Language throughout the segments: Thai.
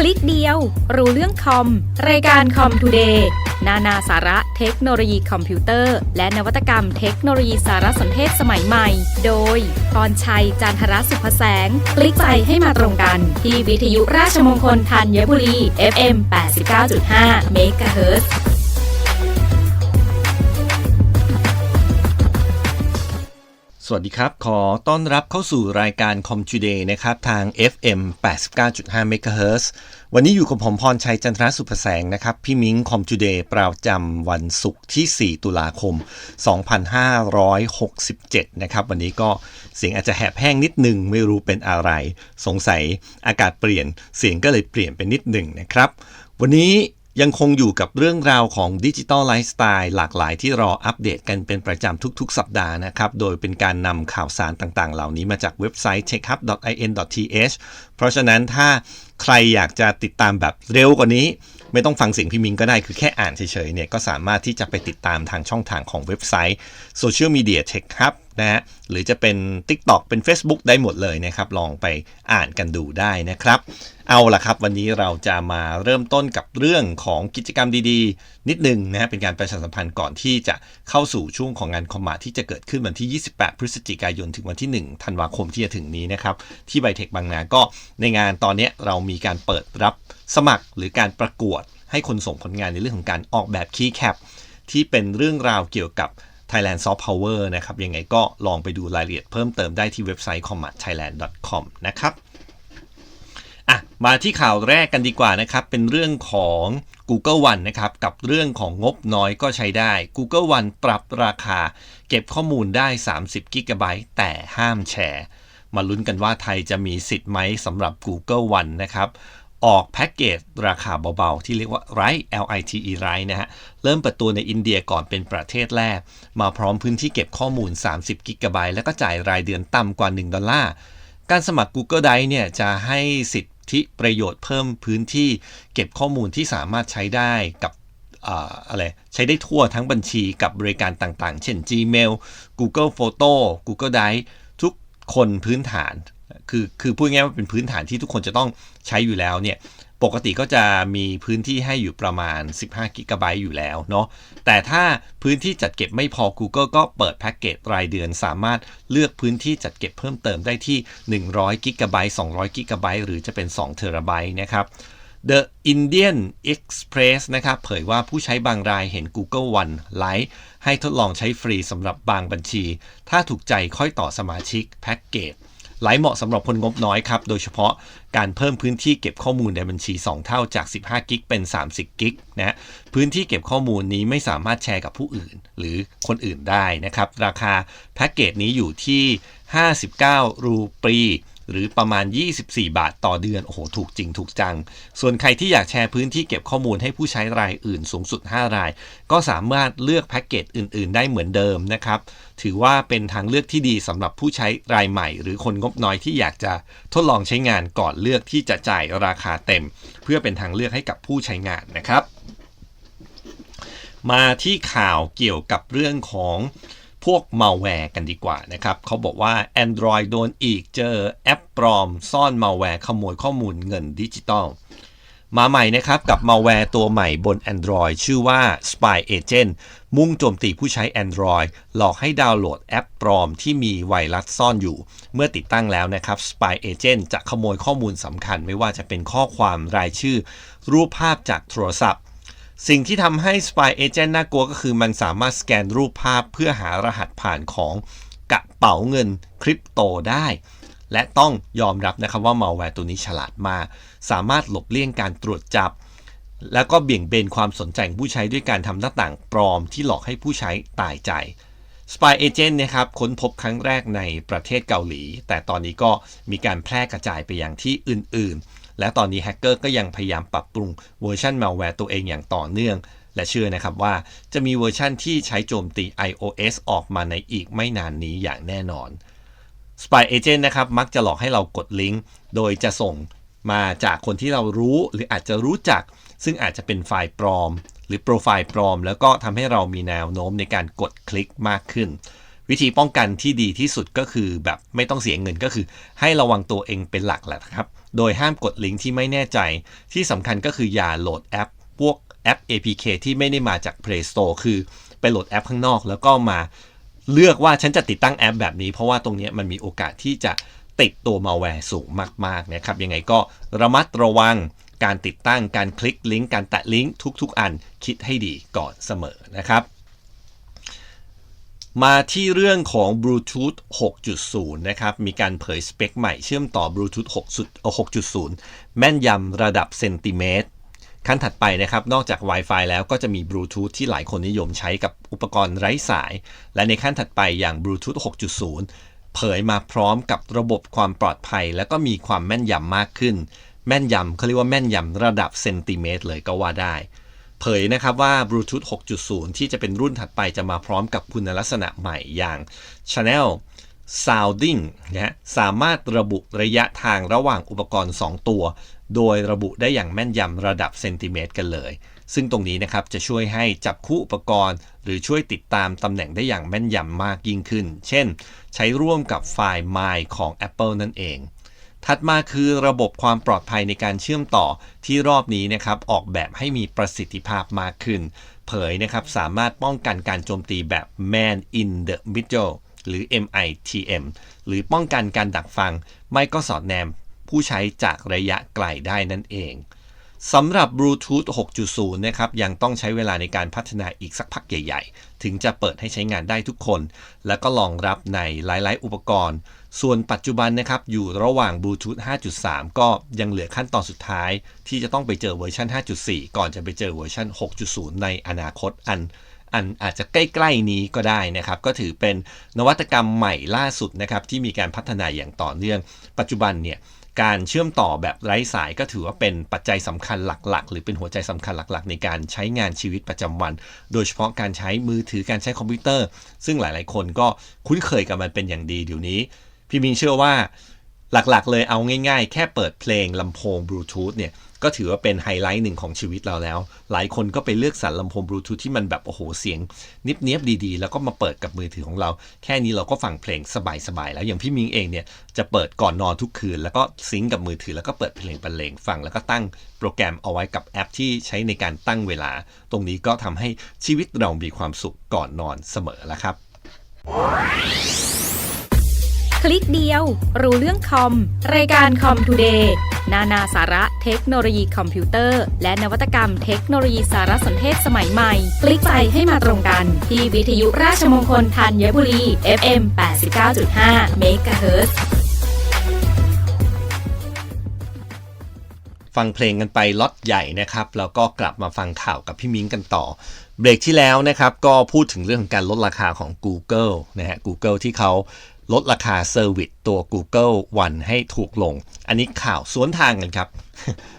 คลิกเดียว รู้เรื่องคอม รายการคอมทูเดย์นานาสาระเทคโนโลยีคอมพิวเตอร์ และนวัตกรรมเทคโนโลยีสารสนเทศสมัยใหม่ โดยกรชัย จันทรสุภแสง คลิกใจให้มาตรงกัน ที่วิทยุราชมงคลธัญบุรี FM 89.5เสวัสดีครับ ขอต้อนรับเข้าสู่รายการ Com Today นะครับทาง FM 89.5 MHz วันนี้อยู่กับผมพรชัยจันทรสุภแสงนะครับ พี่มิ้ง Com Today ประจำวันศุกร์ที่ 4 ตุลาคม 2567 นะครับ วันนี้ก็เสียงอาจจะแหบแห้งนิดหนึ่งไม่รู้เป็นอะไร สงสัยอากาศเปลี่ยนเสียงก็เลยเปลี่ยนไปนิดหนึ่งนะครับ วันนี้ ยังคงอยู่กับเรื่องราวของดิจิ t a ลไลฟ์สไตล์หลากหลายที่รออัปเดตกันเป็นประจำทุกๆ สัปดาห์นะครับ โดยเป็นการนำข่าวสารต่างๆ เหล่านี้มาจากเว็บไซต์ checkup.in.th เพราะฉะนั้นถ้าใครอยากจะติดตามแบบเร็วกว่านี้ ไม่ต้องฟังเสียงพี่มิงก็ได้คือแค่อ่านเฉยๆเนี่ยก็สามารถที่จะไปติดตามทางช่องทางของเว็บไซต์โซเชียลมีเดีย Tech Hub นะฮะหรือจะเป็น TikTok เป็น Facebook ได้หมดเลยนะครับลองไปอ่านกันดูได้นะครับ เอาล่ะครับ วันนี้เราจะมาเริ่มต้นกับเรื่องของกิจกรรมดีๆ นิดนึงนะฮะเป็นการประชาสัมพันธ์ก่อนที่จะเข้าสู่ช่วงของงานคอมมาที่จะเกิดขึ้นวันที่ 28 พฤศจิกายนถึงวันที่ 1 ธันวาคมที่จะถึงนี้นะครับที่ไบเทคบางนาก็ในงานตอนนี้เรามีการเปิดรับสมัครหรือการประกวดให้คนส่งผลงานในเรื่องของการออกแบบคีย์แคปที่เป็นเรื่องราวเกี่ยวกับ Thailand Soft Power นะครับยังไงก็ลองไปดูรายละเอียดเพิ่มเติมได้ที่เว็บไซต์ commatthailand.com นะครับอะมาที่ข่าวแรกกันดีกว่านะครับ เป็นเรื่องของ Google One นะครับ กับเรื่องของงบน้อยก็ใช้ได้ Google One ปรับราคา เก็บข้อมูลได้ 30 g b แต่ห้ามแชร์ มาลุ้นกันว่าไทยจะมีสิทธิ์ไหมสำหรับ Google One นะครับ ออกแพ็กเกจราคาเบาๆ ที่เรียกว่า Lite L I T E Lite นะฮะ เริ่มเปิดตัวในอินเดียก่อนเป็นประเทศแรก มาพร้อมพื้นที่เก็บข้อมูล 30 g b แล้วก็จ่ายรายเดือนต่ำกว่า 1 ดอลลาร์ การสมัคร Google Drive เนี่ยจะให้สิทธิประโยชน์เพิ่มพื้นที่เก็บข้อมูลที่สามารถใช้ได้กับอะไรใช้ได้ทั่วทั้งบัญชีกับบริการต่างๆ เช่น Gmail Google Photo Google Drive ทุกคนพื้นฐาน คือคือพูดง่ายว่าเป็นพื้นฐานที่ทุกคนจะต้องใช้อยู่แล้วเนี่ยปกติก็จะมีพื้นที่ให้อยู่ประมาณ 15กิกะไบต์อยู่แล้วเนาะแต่ถ้าพื้นที่จัดเก็บไม่พอ Google ก็เปิดแพ็กเกจรายเดือนสามารถเลือกพื้นที่จัดเก็บเพิ่มเติมได้ที่ 100กิกะไบต์200กิกะไบต์หรือจะเป็น2เทราไบต์นะครับ The Indian Express นะครับเผยว่าผู้ใช้บางรายเห็น Google One Lite ให้ทดลองใช้ฟรีสำหรับบางบัญชี ถ้าถูกใจค่อยต่อสมาชิกแพ็กเกจ หลเหมาะสำหรับคนงบน้อยครับ โดยเฉพาะการเพิ่มพื้นที่เก็บข้อมูลในบัญชี 2 เท่าจาก 15 กิกเป็น 30 กิกนะพื้นที่เก็บข้อมูลนี้ไม่สามารถแชร์กับผู้อื่น หรือคนอื่นได้นะครับ ราคาแพ็กเกจนี้อยู่ที่ 59 รูปี หรือประมาณ 24 บาทต่อเดือน โอ้โห ถูกจริงถูกจัง ส่วนใครที่อยากแชร์พื้นที่เก็บข้อมูลให้ผู้ใช้รายอื่นสูงสุด 5 ราย ก็สามารถเลือกแพ็กเกจอื่น ๆ ได้เหมือนเดิมนะครับ ถือว่าเป็นทางเลือกที่ดีสำหรับผู้ใช้รายใหม่ หรือคนงบน้อยที่อยากจะทดลองใช้งานก่อนเลือกที่จะจ่ายราคาเต็ม เพื่อเป็นทางเลือกให้กับผู้ใช้งานนะครับ มาที่ข่าวเกี่ยวกับเรื่องของ พวกมาแวร์กันดีกว่านะครับเขาบอกว่า Android โดนอีกเจอแอปปลอม ซ่อนมาแวร์ขโมยข้อมูลเงินดิจิตอลมาใหม่นะครับกับมาแวร์ตัวใหม่บน Android ชื่อว่า Spy Agent มุ่งโจมตีผู้ใช้ Android หลอกให้ดาวน์โหลดแอปปลอมที่มีไวรัสซ่อนอยู่ เมื่อติดตั้งแล้วนะครับ Spy Agent จะขโมยข้อมูลสำคัญไม่ว่าจะเป็นข้อความรายชื่อ รูปภาพจากโทรศัพท์ สิ่งที่ทำให้ Spy Agent น่ากลัวก็คือมันสามารถสแกนรูปภาพเพื่อหารหัสผ่านของกระเป๋าเงินคริปโตได้ และต้องยอมรับนะครับว่ามาแวร์ตัวนี้ฉลาดมาก สามารถหลบเลี่ยงการตรวจจับ แล้วก็เบี่ยงเบนความสนใจของผู้ใช้ด้วยการทำหน้าต่างปลอมที่หลอกให้ผู้ใช้ตายใจ Spy Agent นะครับค้นพบครั้งแรกในประเทศเกาหลี แต่ตอนนี้ก็มีการแพร่กระจายไปยังที่อื่นๆ และตอนนี้แฮกเกอร์ก็ยังพยายามปรับปรุงเวอร์ชันมาแวร์ตัวเองอย่างต่อเนื่อง และเชื่อนะครับว่าจะมีเวอร์ชันที่ใช้โจมตี iOS ออกมาในอีกไม่นานนี้อย่างแน่นอน Spy Agent นะครับมักจะหลอกให้เรากดลิงก์ โดยจะส่งมาจากคนที่เรารู้หรืออาจจะรู้จัก ซึ่งอาจจะเป็นไฟล์ปลอม หรือโปรไฟล์ปลอม แล้วก็ทำให้เรามีแนวโน้มในการกดคลิกมากขึ้น วิธีป้องกันที่ดีที่สุดก็คือแบบไม่ต้องเสียเงินก็คือ ให้ระวังตัวเองเป็นหลักแหละครับโดยห้ามกดลิงก์ที่ไม่แน่ใจ ที่สำคัญก็คืออย่าโหลดแอป พวกแอป APK ที่ไม่ได้มาจาก Play Store คือไปโหลดแอปข้างนอก แล้วก็มาเลือกว่าฉันจะติดตั้งแอปแบบนี้ เพราะว่าตรงนี้มันมีโอกาสที่จะติดตัวมาแวร์สูงมากๆนะครับยังไงก็ระมัดระวังการติดตั้งการคลิกลิงก์การแตะลิงก์ทุก ๆ อันคิดให้ดีก่อนเสมอนะครับ มาที่เรื่องของ Bluetooth 6.0 นะครับ มีการเผยสเปคใหม่เชื่อมต่อ Bluetooth 6.0 แม่นยำระดับเซนติเมตร ขั้นถัดไปนะครับ นอกจาก Wi-Fi แล้วก็จะมี Bluetooth ที่หลายคนนิยมใช้กับอุปกรณ์ไร้สาย และในขั้นถัดไปอย่าง Bluetooth 6.0 เผยมาพร้อมกับระบบความปลอดภัย และก็มีความแม่นยำมากขึ้น แม่นยำเขาเรียกว่าแม่นยำระดับเซนติเมตรเลยก็ว่าได้ เผยนะครับว่า Bluetooth 6.0 ที่จะเป็นรุ่นถัดไปจะมาพร้อมกับคุณลักษณะใหม่อย่าง Channel Sounding นะสามารถระบุระยะทางระหว่างอุปกรณ์ 2 ตัว โดยระบุได้อย่างแม่นยำระดับเซนติเมตรกันเลย ซึ่งตรงนี้นะครับจะช่วยให้จับคู่อุปกรณ์ หรือช่วยติดตามตำแหน่งได้อย่างแม่นยำมากยิ่งขึ้น เช่น ใช้ร่วมกับไฟล์ My ของ Apple นั่นเอง ถัดมาคือระบบความปลอดภัยในการเชื่อมต่อที่รอบนี้นะครับออกแบบให้มีประสิทธิภาพมากขึ้น เผยนะครับสามารถป้องกันการโจมตีแบบ Man in the Middle หรือ MITM หรือป้องกันการดักฟัง ไม่ก็สอดแนมผู้ใช้จากระยะไกลได้นั่นเองสำหรับ Bluetooth 6.0 นะครับ ยังต้องใช้เวลาในการพัฒนาอีกสักพักใหญ่ ๆ ถึงจะเปิดให้ใช้งานได้ทุกคน และก็รองรับในหลาย ๆ อุปกรณ์ ส่วนปัจจุบันนะครับอยู่ระหว่าง Bluetooth 5.3 ก็ยังเหลือขั้นตอนสุดท้าย ที่จะต้องไปเจอเวอร์ชัน5.4 ก่อนจะไปเจอเวอร์ชัน6.0 ในอนาคตอันอันอาจจะใกล้ๆนี้ก็ได้นะครับ ก็ถือเป็นนวัตกรรมใหม่ล่าสุดนะครับ ที่มีการพัฒนาอย่างต่อเนื่อง ปัจจุบันเนี่ยการเชื่อมต่อแบบไร้สายก็ถือว่าเป็นปัจจัยสำคัญหลักๆ หรือเป็นหัวใจสำคัญหลักๆ ในการใช้งานชีวิตประจำวัน โดยเฉพาะการใช้มือถือการใช้คอมพิวเตอร์ ซึ่งหลายๆ คนก็คุ้นเคยกับมันเป็นอย่างดีเดี๋ยวนี้ พี่มินเชื่อว่าหลักๆ เลยเอาง่ายๆ แค่เปิดเพลงลำโพงบลูทูธเนี่ยก็ถือว่าเป็นไฮไลท์หนึ่งของชีวิตเราแล้ว หลายคนก็ไปเลือกสรรลำโพงบลูทูธที่มันแบบโอ้โหเสียง นิบเนียบดีๆ แล้วก็มาเปิดกับมือถือของเรา แค่นี้เราก็ฟังเพลงสบายๆ แล้วอย่างพี่มิงเองเนี่ยจะเปิดก่อนนอนทุกคืน แล้วก็ซิงกับมือถือแล้วก็เปิดเพลงบรรเลงฟัง แล้วก็ตั้งโปรแกรมเอาไว้กับแอปที่ใช้ในการตั้งเวลา ตรงนี้ก็ทำให้ชีวิตเรามีความสุขก่อนนอนเสมอแล้วครับ ลิกเดียว รู้เรื่องคอม รายการคอมทูเดย์นานาสาระเทคโนโลยีคอมพิวเตอร์ และนวัตกรรมเทคโนโลยีสารสนเทศสมัยใหม่ คลิกไปให้มาตรงกัน ที่วิทยุราชมงคลธัญบุรี FM 89.5 MHz ฟังเพลงกันไปล็อตใหญ่นะครับ แล้วก็กลับมาฟังข่าวกับพี่มิ้งกันต่อ เบรกที่แล้วนะครับ ก็พูดถึงเรื่องของการลดราคาของ Google นะฮะ Google ที่เขา ลดราคาเซอร์วิสตัว Google One ให้ถูกลง อันนี้ข่าวสวนทางกันครับ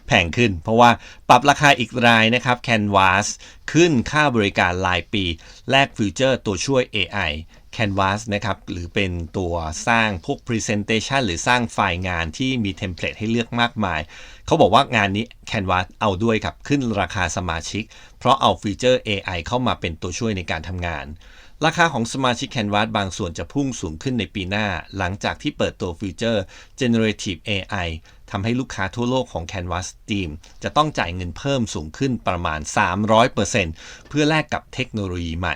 แพงขึ้น เพราะว่าปรับราคาอีกรายนะครับ Canvas ขึ้นค่าบริการรายปี แลกฟิวเจอร์ตัวช่วย AI Canvas นะครับหรือเป็นตัวสร้างพวก Presentation หรือสร้างไฟล์งานที่มีเทมเพลตให้เลือกมากมาย เขาบอกว่างานนี้ Canvas เอาด้วยครับ ขึ้นราคาสมาชิก เพราะเอาฟีเจอร์ AI เข้ามาเป็นตัวช่วยในการทำงาน ราคาของสมาชิก Canvas บางส่วนจะพุ่งสูงขึ้นในปีหน้า หลังจากที่เปิดตัวฟีเจอร์ Generative AI ทำให้ลูกค้าทั่วโลกของ Canvas Team จะต้องจ่ายเงินเพิ่มสูงขึ้นประมาณ 300%เพื่อแลกกับเทคโนโลยีใหม่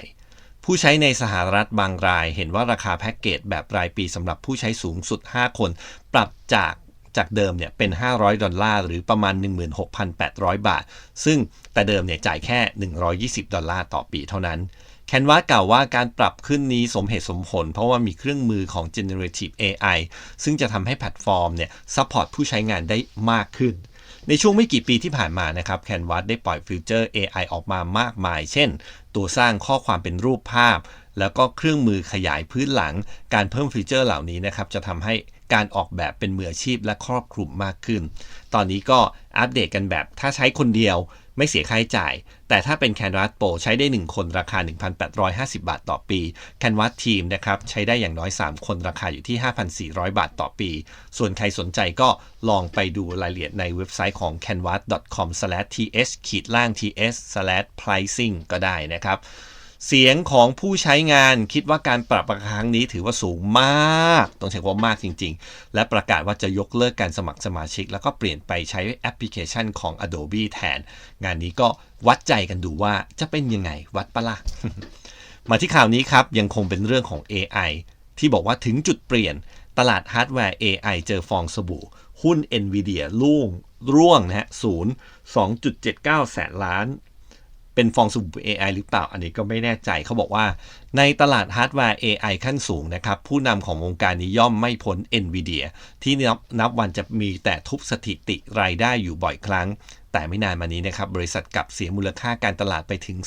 ผู้ใช้ในสหรัฐบางราย เห็นว่าราคาแพ็กเกจแบบรายปีสำหรับผู้ใช้สูงสุด 5 คน ปรับจากจากเดิมเนี่ยเป็น 500 ดอลลาร์ หรือประมาณ 16,800 บาท ซึ่งแต่เดิมเนี่ยจ่ายแค่ 120 ดอลลาร์ต่อปีเท่านั้น แคนวากล่าวว่าการปรับขึ้นนี้สมเหตุสมผล เพราะว่ามีเครื่องมือของ generative AI ซึ่งจะทำให้แพลตฟอร์มเนี่ยซัพพอร์ตผู้ใช้งานได้มากขึ้น ในช่วงไม่กี่ปีที่ผ่านมานะครับ Canvas ได้ปล่อยฟิวเจอร์ AI ออกมามากมาย เช่น ตัวสร้างข้อความเป็นรูปภาพ แล้วก็เครื่องมือขยายพื้นหลัง การเพิ่มฟีเจอร์เหล่านี้นะครับจะทำให้การออกแบบเป็นมืออาชีพและครอบคลุมมากขึ้น ตอนนี้ก็อัปเดตกันแบบถ้าใช้คนเดียว ไม่เสียค่าใช้จ่าย แต่ถ้าเป็น Canvas Pro ใช้ได้ 1 คนราคา 1,850 บาทต่อปี Canvas Team นะครับใช้ได้อย่างน้อย 3 คนราคาอยู่ที่ 5,400 บาทต่อปี ส่วนใครสนใจก็ลองไปดูรายละเอียดในเว็บไซต์ของ canvas.com/th ขีดล่าง ts/pricing ก็ได้นะครับ เสียงของผู้ใช้งานคิดว่าการปรับราคาครั้งนี้ถือว่าสูงมาก ต้องใช้คำว่ามากจริง ๆ และประกาศว่าจะยกเลิกการสมัครสมาชิก แล้วก็เปลี่ยนไปใช้แอปพลิเคชันของ Adobe แทน งานนี้ก็วัดใจกันดูว่าจะเป็นยังไงวัดปะละ่ะ มาที่ข่าวนี้ครับ ยังคงเป็นเรื่องของ AI ที่บอกว่าถึงจุดเปลี่ยนตลาดฮาร์ดแวร์ AI เจอฟองสบู่ หุ้น NVIDIA ล่วงร่วงนะฮะศูนย์2.79 แสนล้าน เป็นฟองสบู่ AI หรือเปล่า อันนี้ก็ไม่แน่ใจเขาบอกว่า ในตลาดฮาร์ดแวร์ AI ขั้นสูงนะครับ ผู้นำของวงการนี้ย่อมไม่พ้น NVIDIA ที่นับนับวันจะมีแต่ทุบสถิติรายได้อยู่บ่อยครั้ง แต่ไม่นานมานี้นะครับ บริษัทกลับเสียมูลค่าการตลาดไปถึง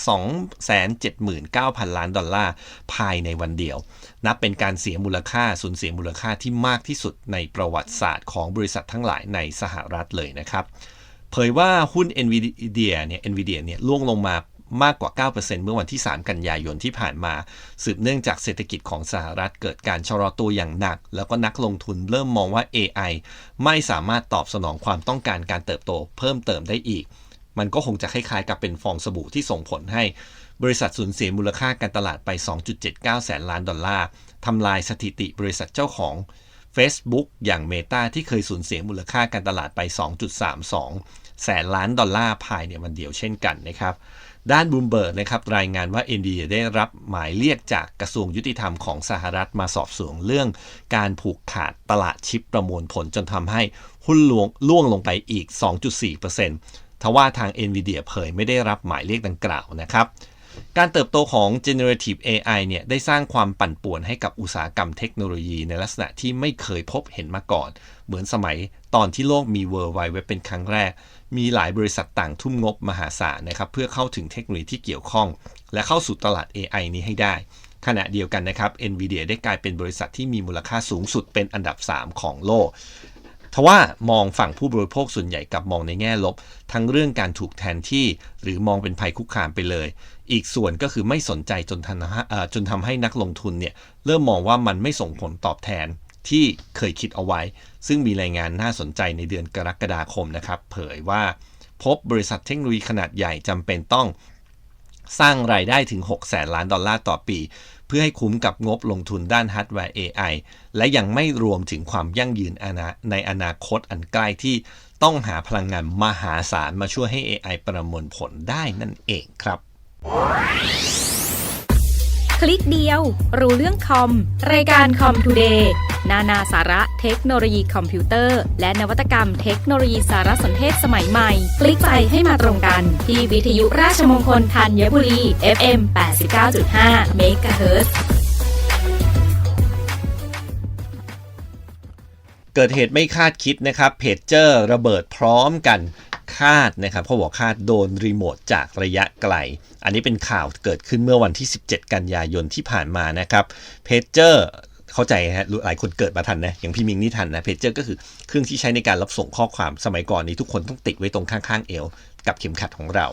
279,000 ล้านดอลลาร์ ภายในวันเดียว นับเป็นการเสียมูลค่าสูญเสียมูลค่าที่มากที่สุดในประวัติศาสตร์ของบริษัททั้งหลายในสหรัฐเลยนะครับ เผยว่าหุ้น NVIDIA เนี่ย NVIDIA เนี่ยล่วงลงมามากกว่า 9%เมื่อวันที่ 3 กันยายนที่ผ่านมา สืบเนื่องจากเศรษฐกิจของสหรัฐเกิดการชะลอตัวอย่างหนัก แล้วก็นักลงทุนเริ่มมองว่า AI ไม่สามารถตอบสนองความต้องการการเติบโตเพิ่มเติมได้อีก มันก็คงจะคล้ายๆ กับเป็นฟองสบู่ที่ส่งผลให้ บริษัทสูญเสียมูลค่าการตลาดไป 2.79 แสนล้านดอลลาร์ทำลายสถิติบริษัทเจ้าของ Facebook อย่าง Meta ที่เคยสูญเสียมูลค่าการตลาดไป 2.32 แสนล้านดอลลาร์ภายในวันเดียวเช่นกันนะครับด้านบูมเบิร์กนะครับรายงานว่าเอ็นดีได้รับหมายเรียกจากกระทรวงยุติธรรมของสหรัฐมาสอบสวนเรื่อง การผูกขาดตลาดชิปประมวลผลจนทำให้หุ้นล่วงล่วงลงไปอีก 2.4%ทว่าทาง NVIDIA เผยไม่ได้รับหมายเรียกดังกล่าวนะครับ การเติบโตของ generative AI เนี่ยได้สร้างความปั่นป่วนให้กับอุตสาหกรรมเทคโนโลยีในลักษณะที่ไม่เคยพบเห็นมาก่อน เหมือนสมัยตอนที่โลกมี World Wide Web เป็นครั้งแรก มีหลายบริษัทต่างทุ่มงบมหาศาลนะครับเพื่อเข้าถึงเทคโนโลยีที่เกี่ยวข้อง และเข้าสู่ตลาด AI นี้ให้ได้ ขณะเดียวกันนะครับ NVIDIA ได้กลายเป็นบริษัทที่มีมูลค่าสูงสุดเป็นอันดับ 3 ของโลกทว่ามองฝั่งผู้บริโภคส่วนใหญ่กับมองในแง่ลบ ทั้งเรื่องการถูกแทนที่ หรือมองเป็นภัยคุกคามไปเลย อีกส่วนก็คือไม่สนใจจนทันเอ่อจนทำให้นักลงทุนเนี่ยเริ่มมองว่ามันไม่ส่งผลตอบแทนที่เคยคิดเอาไว้ ซึ่งมีรายงานน่าสนใจในเดือนกรกฎาคมนะครับ เผยว่าพบบริษัทเทคโนโลยีขนาดใหญ่จำเป็นต้องสร้างรายได้ถึง 6 แสนล้านดอลลาร์ต่อปี เพื่อให้คุ้มกับงบลงทุนด้านฮาร์ดแวร์ AI และยังไม่รวมถึงความยั่งยืนนในอนาคตอันใกล้ที่ต้องหาพลังงานมหาศาลมาช่วยให้ AI ประมวลผลได้นั่นเองครับ คลิกเดียว รู้เรื่องคอม รายการคอมทูเดย์นานาสาระเทคโนโลยีคอมพิวเตอร์ และนวัตกรรมเทคโนโลยีสารสนเทศสมัยใหม่ คลิกไปให้มาตรงกัน ที่วิทยุราชมงคลธัญบุรี FM 89.5 MHz เกิดเหตุไม่คาดคิดนะครับเพจเจอร์ระเบิดพร้อมกัน คาดนะครับเขาบอกคาดโดนรีโมทจากระยะไกล อันนี้เป็นข่าวเกิดขึ้นเมื่อวันที่ 17 กันยายนที่ผ่านมานะครับเพจเจอร์เข้าใจฮะหลายคนเกิดมาทันนะ อย่างพี่มิงนี่ทันนะเพจเจอร์ก็คือเครื่องที่ใช้ในการรับส่งข้อความสมัยก่อนนี้ทุกคนต้องติดไว้ตรงข้างๆเอว กับเข็มขัดของเรา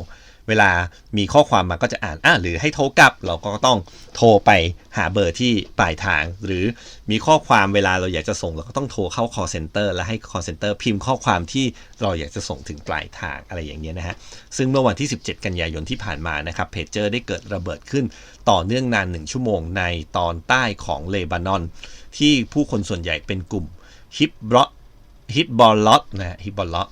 เวลามีข้อความมาก็จะอ่านอ่าหรือให้โทรกลับ เราก็ต้องโทรไปหาเบอร์ที่ปลายทาง หรือมีข้อความเวลาเราอยากจะส่ง เราก็ต้องโทรเข้า call center และให้ call center พิมพ์ข้อความที่เราอยากจะส่งถึงปลายทางอะไรอย่างเงี้ยนะฮะซึ่งเมื่อวันที่ 17 กันยายนที่ผ่านมานะครับเพจเจอร์ได้เกิดระเบิดขึ้นต่อเนื่องนาน 1 ชั่วโมงในตอนใต้ของเลบานอน ที่ผู้คนส่วนใหญ่เป็นกลุ่มฮิปบลอฮิปบอลล็อตนะฮะฮิปบอลล็อต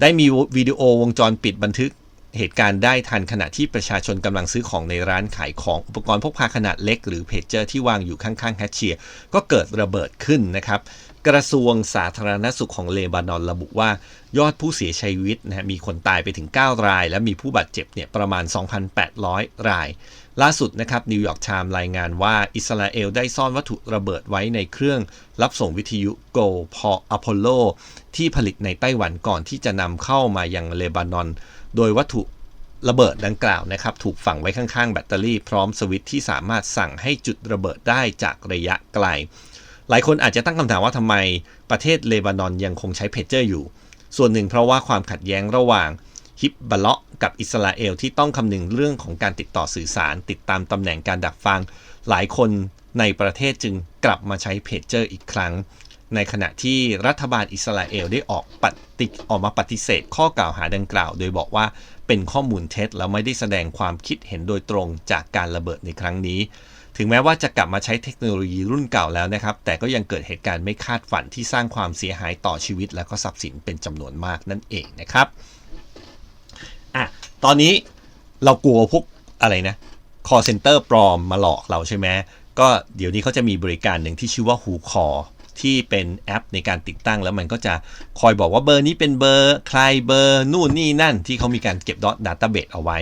ได้มีวิดีโอวงจรปิดบันทึก เหตุการณ์ได้ทันขณะที่ประชาชนกำลังซื้อของในร้านขายของอุปกรณ์พกพาขนาดเล็กหรือเพจเจอร์ที่วางอยู่ข้างๆแคชเชียร์ก็เกิดระเบิดขึ้นนะครับกระทรวงสาธารณสุขของเลบานอนระบุว่ายอดผู้เสียชีวิตนะมีคนตายไปถึง 9 ราย และมีผู้บาดเจ็บเนี่ยประมาณ 2,800 ราย ล่าสุดนะครับนิวยอร์กไทม์รายงานว่าอิสราเอลได้ซ่อนวัตถุระเบิดไว้ในเครื่องรับส่งวิทยุ Go พออพอลโลที่ผลิตในไต้หวันก่อนที่จะนำเข้ามายังเลบานอน โดยวัตถุระเบิดดังกล่าวนะครับ ถูกฝังไว้ข้างๆ แบตเตอรี่พร้อมสวิตช์ที่สามารถสั่งให้จุดระเบิดได้จากระยะไกล หลายคนอาจจะตั้งคำถามว่าทำไมประเทศเลบานอนยังคงใช้เพจเจอร์อยู่ ส่วนหนึ่งเพราะว่าความขัดแย้งระหว่างฮิบบาเลาะกับอิสราเอลที่ต้องคำนึงเรื่องของการติดต่อสื่อสาร ติดตามตำแหน่งการดักฟัง หลายคนในประเทศจึงกลับมาใช้เพจเจอร์อีกครั้ง ในขณะที่รัฐบาลอิสราเอลได้ออกปฏิออกมาปฏิเสธข้อกล่าวหาดังกล่าว โดยบอกว่าเป็นข้อมูลเท็จแล้วไม่ได้แสดงความคิดเห็นโดยตรงจากการระเบิดในครั้งนี้ ถึงแม้ว่าจะกลับมาใช้เทคโนโลยีรุ่นเก่าแล้วนะครับ แต่ก็ยังเกิดเหตุการณ์ไม่คาดฝันที่สร้างความเสียหายต่อชีวิต และก็ทรัพย์สินเป็นจำนวนมากนั่นเองนะครับอะตอนนี้เรากลัวพวกอะไรนะ call center ปลอมมาหลอกเราใช่ไหมก็เดี๋ยวนี้เขาจะมีบริการหนึ่งที่ชื่อว่า Who Call ที่เป็นแอปในการติดตั้งแล้วมันก็จะคอยบอกว่าเบอร์นี้เป็นเบอร์ใครเบอร์นู่นนี่นั่นที่เขามีการเก็บดัตต้าเบสเอาไว้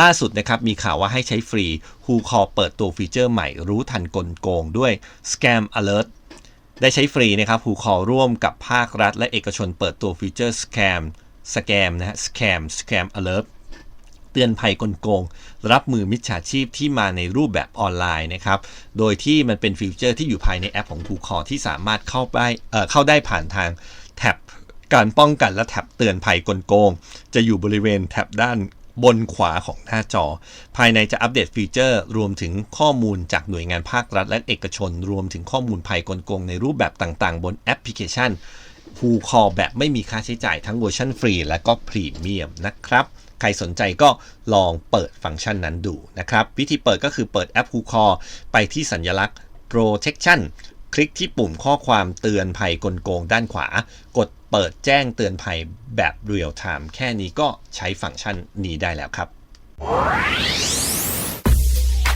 ล่าสุดนะครับมีข่าวว่าให้ใช้ฟรี Who Call เปิดตัวฟีเจอร์ใหม่รู้ทันกลโกงด้วย Scam Alert ได้ใช้ฟรีนะครับ Who Call ร่วมกับภาครัฐ และเอกชนเปิดตัวฟีเจอร์ Scam Scam นะฮะ Scam Scam Alert เตือนภัยกลโกง รับมือมิจฉาชีพที่มาในรูปแบบออนไลน์นะครับ โดยที่มันเป็นฟีเจอร์ที่อยู่ภายในแอปของ t ูคอที่สามารถเข้าได้เเข้าได้ผ่านทางแท็บการป้องกันและแท็บเตือนภัยกลโกง จะอยู่บริเวณแท็บด้านบนขวาของหน้าจอ ภายในจะอัปเดตฟีเจอร์ รวมถึงข้อมูลจากหน่วยงานภาครัฐและเอกชน รวมถึงข้อมูลภัยกลโกงในรูปแบบต่างๆ บนแอปพลิเคชันฟูคอแบบไม่มีค่าใช้จ่ายทั้งเวอร์ชันฟรีและก็พรีเมียมนะครับ ใครสนใจก็ลองเปิดฟังก์ชันนั้นดูนะครับ วิธีเปิดก็คือเปิดแอป w h o c a l l ไปที่สัญลักษณ์ protection คลิกที่ปุ่มข้อความเตือนภัยกลโกงด้านขวา กดเปิดแจ้งเตือนภัยแบบ real time แค่นี้ก็ใช้ฟังก์ชันนี้ได้แล้วครับ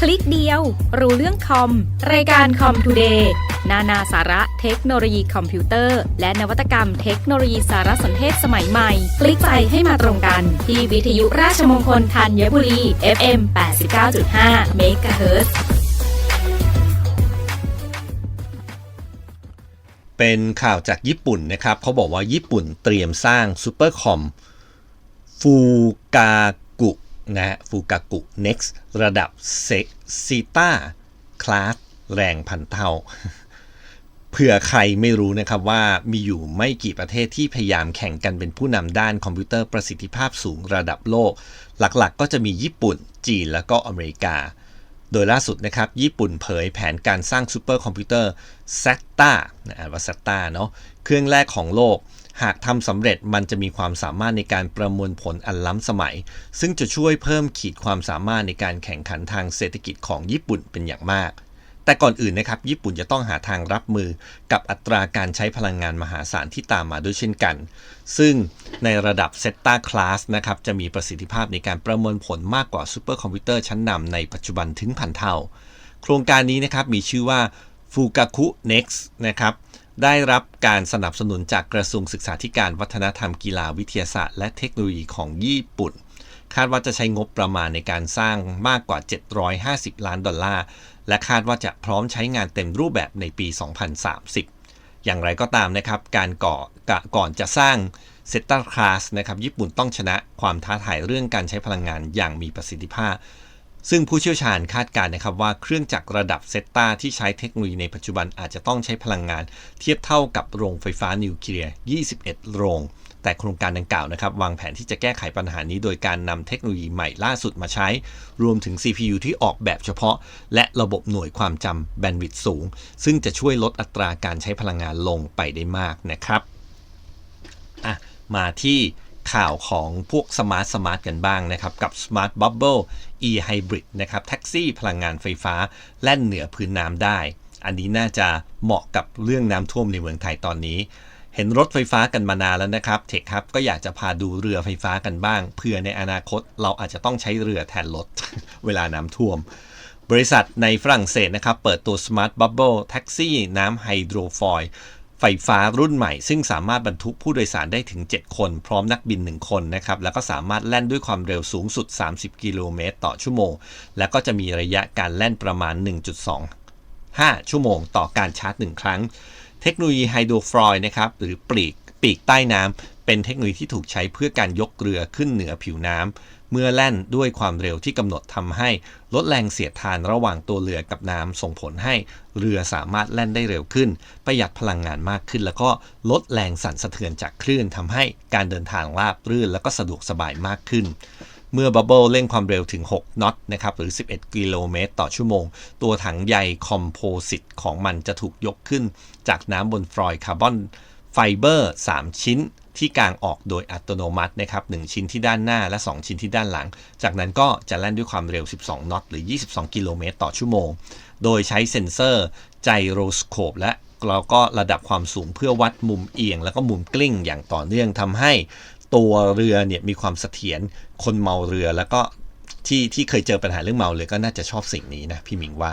คลิกเดียว รู้เรื่องคอม รายการคอมทูเดย์นานาสาระ เทคโนโลยีคอมพิวเตอร์ และนวัตกรรมเทคโนโลยีสารสนเทศสมัยใหม่ คลิกไปให้มาตรงกัน ที่วิทยุราชมงคลธัญบุรี FM 89.5 MHz เป็นข่าวจากญี่ปุ่นนะครับ เขาบอกว่าญี่ปุ่นเตรียมสร้างซูเปอร์คอมฟูกากุนะฮะฟูกากุ next ระดับเซซีตาคลาสแรงพันเท่า เผื่อใครไม่รู้นะครับว่ามีอยู่ไม่กี่ประเทศที่พยายามแข่งกันเป็นผู้นำด้านคอมพิวเตอร์ประสิทธิภาพสูงระดับโลก หลักๆ ก็จะมีญี่ปุ่น จีนแล้วก็อเมริกา โดยล่าสุดนะครับ ญี่ปุ่นเผยแผนการสร้างซูเปอร์คอมพิวเตอร์ z ซตาอ่านว่า z ซตาเนาะเครื่องแรกของโลก หากทำสำเร็จมันจะมีความสามารถในการประมวลผลอันล้ำสมัย ซึ่งจะช่วยเพิ่มขีดความสามารถในการแข่งขันทางเศรษฐกิจของญี่ปุ่นเป็นอย่างมาก แต่ก่อนอื่นนะครับญี่ปุ่นจะต้องหาทางรับมือกับอัตราการใช้พลังงานมหาศาลที่ตามมาด้วยเช่นกัน ซึ่งในระดับ z ซตตาคลาสนะครับจะมีประสิทธิภาพในการประมวลผลมากกว่าซูเปอร์คอมพิวเตอร์ชั้นนำในปัจจุบันถึงพันเท่า โครงการนี้นะครับมีชื่อว่า Fugaku Next นะครับได้รับการสนับสนุนจากกระทรวงศึกษาธิการวัฒนธรรมกีฬาวิทยาศาสตร์ และเทคโนโลยีของญี่ปุ่น คาดว่าจะใช้งบประมาณในการสร้างมากกว่า 750 ล้านดอลลาร์ และคาดว่าจะพร้อมใช้งานเต็มรูปแบบในปี 2030 อย่างไรก็ตามนะครับ การก่อก,ก่อนจะสร้างเซตตาคลาสนะครับ ญี่ปุ่นต้องชนะความท้าทายเรื่องการใช้พลังงานอย่างมีประสิทธิภาพ ซึ่งผู้เชี่ยวชาญคาดการณ์นะครับว่าเครื่องจักรระดับเซตตาที่ใช้เทคโนโลยีในปัจจุบันอาจจะต้องใช้พลังงาน เทียบเท่ากับโรงไฟฟ้านิวเคลียร์ 21 โรง แต่โครงการดังกล่าวนะครับวางแผนที่จะแก้ไขปัญหานี้ โดยการนำเทคโนโลยีใหม่ล่าสุดมาใช้ รวมถึง CPU ที่ออกแบบเฉพาะ และระบบหน่วยความจำแบนด์วิดต์สูง ซึ่งจะช่วยลดอัตราการใช้พลังงานลงไปได้มากนะครับอะมาที่ข่าวของพวกสมาร์ทสมาร์ทกันบ้างนะครับ กับ Smart Bubble e Hybrid นะครับแท็กซี่พลังงานไฟฟ้า แล่นเหนือพื้นน้ำได้ อันนี้น่าจะเหมาะกับเรื่องน้ำท่วมในเมืองไทยตอนนี้ เห็นรถไฟฟ้ากันมานานแล้วนะครับเทคครับก็อยากจะพาดูเรือไฟฟ้ากันบ้างเพื่อในอนาคตเราอาจจะต้องใช้เรือแทนรถเวลาน้ำท่วม บริษัทในฝรั่งเศสนะครับ เปิดตัว Smart Bubble แท็กซี่น้ำไฮโดรฟอยล์ไฟฟ้ารุ่นใหม่ ซึ่งสามารถบรรทุกผู้โดยสารได้ถึง 7 คน พร้อมนักบิน 1 คนนะครับ แล้วก็สามารถแล่นด้วยความเร็วสูงสุด 30 กิโลเมตรต่อชั่วโมง แล้วก็จะมีระยะการแล่นประมาณ 1.25 ชั่วโมงต่อการชาร์จ 1 ครั้ง เทคโนโลยีไฮโดรฟลอยนะครับหรือปลีกปีกใต้น้ำเป็นเทคโนโลยีที่ถูกใช้เพื่อการยกเรือขึ้นเหนือผิวน้ำเมื่อแล่นด้วยความเร็วที่กำหนดทำให้ลดแรงเสียดทานระหว่างตัวเรือกับน้ำส่งผลให้เรือสามารถแล่นได้เร็วขึ้น ประหยัดพลังงานมากขึ้น แล้วก็ลดแรงสั่นสะเทือนจากคลื่นทำให้การเดินทางราบรื่น แล้วก็สะดวกสบายมากขึ้นเมื่อบับเบิลเร่งความเร็วถึง 6น็อตนะครับหรือ 11 กิโลเมตรต่อชั่วโมง ตัวถังใยคอมโพสิตของมันจะถูกยกขึ้น จากน้ำบนฟลอยด์คาร์บอนไฟเบอร์3ชิ้นที่กางออกโดยอัตโนมัตินะครับ1ชิ้นที่ด้านหน้าและ 2 ชิ้นที่ด้านหลัง จากนั้นก็จะแล่นด้วยความเร็ว 12 น็อตหรือ 22 กิโลเมตรต่อชั่วโมง โดยใช้เซ็นเซอร์ไจโรสโคปและเราก็ระดับความสูงเพื่อวัดมุมเอียง แล้วก็มุมกลิ้งอย่างต่อเนื่องทำให้ตัวเรือเนี่ยมีความเสถียรคนเมาเรือแล้วก็ที่ที่เคยเจอปัญหาเรื่องเมาเรือก็น่าจะชอบสิ่งนี้นะพี่มิงว่า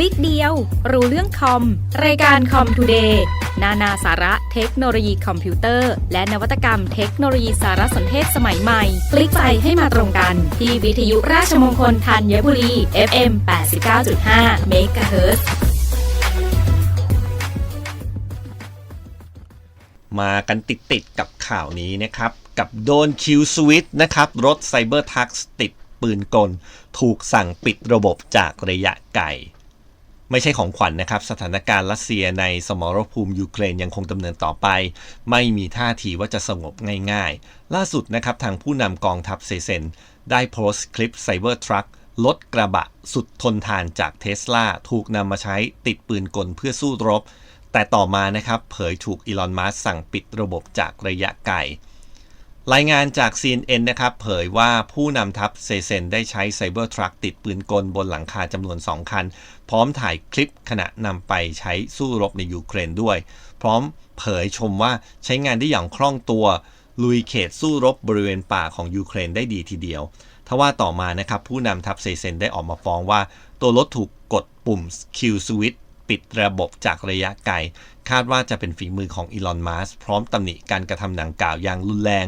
ลิกเดียว รู้เรื่องคอม รายการคอมทูเดย์นานาสาระเทคโนโลยีคอมพิวเตอร์ และนวัตกรรมเทคโนโลยีสารสนเทศสมัยใหม่ คลิกไปให้มาตรงกัน ที่วิทยุราชมงคลธัญบุรี FM 89.5 MHz มากันติดๆกับข่าวนี้นะครับ กับโดนคิวสวิตนะครับ รถไซเบอร์ทักติดปืนกล ถูกสั่งปิดระบบจากระยะไกล ไม่ใช่ของขวัญนนะครับ สถานการณ์รัสเซียในสมรภูมิยูเครนยังคงดำเนินต่อไป ไม่มีท่าทีว่าจะสงบง่ายๆ ล่าสุดนะครับทางผู้นำกองทัพเซเซน ได้โพสต์คลิปไซเบอร์ทรัครถกระบะสุดทนทานจากเทสลาถูกนำมาใช้ติดปืนกลเพื่อสู้รบ แต่ต่อมานะครับเผยถูกอีลอนมัสสั่งปิดระบบจากระยะไกล รายงานจาก CNN นะครับ เผยว่าผู้นำทัพเซเซนได้ใช้ไซเบอร์ทรัคติดปืนกลบนหลังคาจำนวน 2 คัน พร้อมถ่ายคลิปขณะนำไปใช้สู้รบในยูเครนด้วย พร้อมเผยชมว่าใช้งานได้อย่างคล่องตัว ลุยเขตสู้รบบริเวณป่าของยูเครนได้ดีทีเดียวทว่าต่อมานะครับ ผู้นำทัพเซเซนได้ออกมาฟ้องว่า ตัวรถถูกกดปุ่ม Q Switch ปิดระบบจากระยะไกล คาดว่าจะเป็นฝีมือของอีลอนมัสพร้อมตำหนิการกระทำดังกล่าวอย่างรุนแรง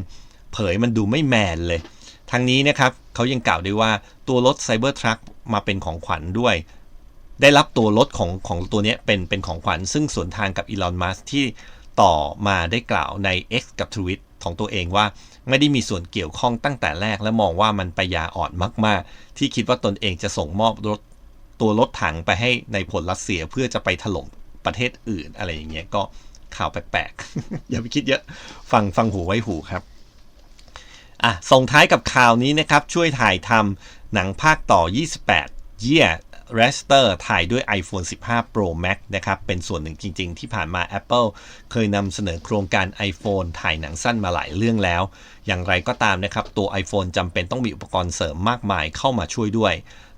เผยมันดูไม่แมนเลย ทั้งนี้นะครับเขายังกล่าวด้วยว่าตัวรถไซเบอร์ทรัคมาเป็นของขวัญด้วย ได้รับตัวรถของของตัวนี้เป็นเป็นของขวัญ ซึ่งสวนทางกับอีลอนมัสที่ต่อมาได้กล่าวใน X กับทวิตของตัวเองว่าไม่ได้มีส่วนเกี่ยวข้องตั้งแต่แรกและมองว่ามันไปยาอ่อนมาก ๆ ที่คิดว่าตนเองจะส่งมอบรถตัวรถถังไปให้ในผลรัสเซียเพื่อจะไปถล่มประเทศอื่นอะไรอย่างเงี้ยก็ข่าวแปลกๆ อย่าไปคิดเยอะ ฟังฟังหูไว้หูครับ อะส่งท้ายกับข่าวนี้นะครับ ช่วยถ่ายทำหนังภาคต่อ 28 Year r e s t e r ถ่ายด้วย iPhone 15 Pro Max นะครับ เป็นส่วนหนึ่งจริง ๆ ที่ผ่านมา Apple เคยนำเสนอโครงการ iPhone ถ่ายหนังสั้นมาหลายเรื่องแล้ว อย่างไรก็ตามนะครับ ตัว iPhone จำเป็นต้องมีอุปกรณ์เสริมมากมายเข้ามาช่วยด้วย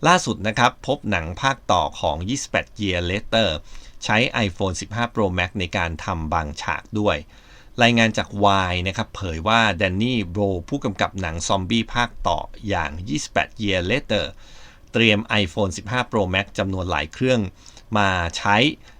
ล่าสุดนะครับ พบหนังภาคต่อของ 28 Year Later ใช้ iPhone 15 Pro Max ในการทำบางฉากด้วย รายงานจากวายนะครับเผยว่าแดนนี่โบรผู้กำกับหนังซอมบี้ภาคต่ออย่าง 28 Year Later เตรียม iPhone 15 Pro Max จำนวนหลายเครื่องมาใช้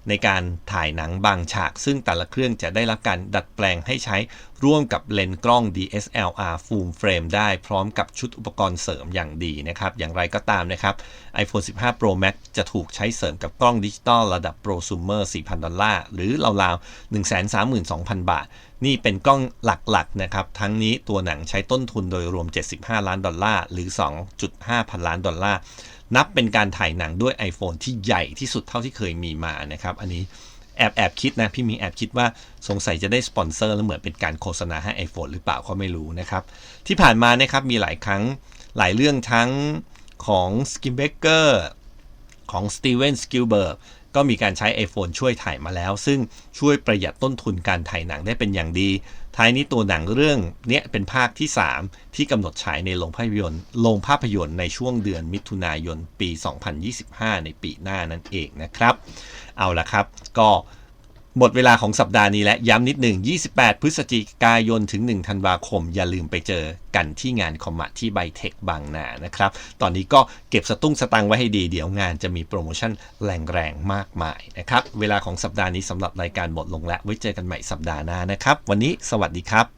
ในการถ่ายหนังบางฉาก ซึ่งแต่ละเครื่องจะได้รับการดัดแปลงให้ใช้ร่วมกับเลนส์กล้อง DSLR Full Frame ได้พร้อมกับชุดอุปกรณ์เสริมอย่างดีนะครับ อย่างไรก็ตามนะครับ iPhone 15 Pro Max จะถูกใช้เสริมกับกล้องดิจิตอลระดับ Prosumer 4,000 ดอลลาร์ หรือราวๆ 132,000 บาท นี่เป็นกล้องหลักๆนะครับ ทั้งนี้ตัวหนังใช้ต้นทุนโดยรวม 75 ล้านดอลลาร์ หรือ 2.5 พันล้านดอลลาร์ นับเป็นการถ่ายหนังด้วย iPhone ที่ใหญ่ที่สุดเท่าที่เคยมีมานะครับ อันนี้แอบแอบคิดนะพี่มีแอบคิดว่าสงสัยจะได้สปอนเซอร์แล้วเหมือนเป็นการโฆษณาให้ iPhone หรือเปล่าก็ไม่รู้นะครับ ที่ผ่านมานะครับมีหลายครั้งหลายเรื่องทั้งของ s k i m b a k e r ของ Steven Spielberg ก็มีการใช้ iPhone ช่วยถ่ายมาแล้ว ซึ่งช่วยประหยัดต้นทุนการถ่ายหนังได้เป็นอย่างดี ท้ายนี้ตัวหนังเรื่องเนี้ยเป็นภาคที่ 3 ที่กำหนดฉายในโรงภาพยนตร์โรงภาพยนตร์ในช่วงเดือนมิถุนายนปี 2025 ในปีหน้านั่นเองนะครับ เอาละครับ ก็ หมดเวลาของสัปดาห์นี้และย้ำนิดหนึ่ง 28 พฤศจิกายนถึง 1 ธันวาคม อย่าลืมไปเจอกันที่งานคอมมะที่ไบเทคบางนานะครับ ตอนนี้ก็เก็บสตุ้งสตังไว้ให้ดี เดี๋ยวงานจะมีโปรโมชั่นแรงๆ มากมายนะครับ เวลาของสัปดาห์นี้สำหรับรายการหมดลงแล้ว ไว้เจอกันใหม่สัปดาห์หน้านะครับ วันนี้สวัสดีครับ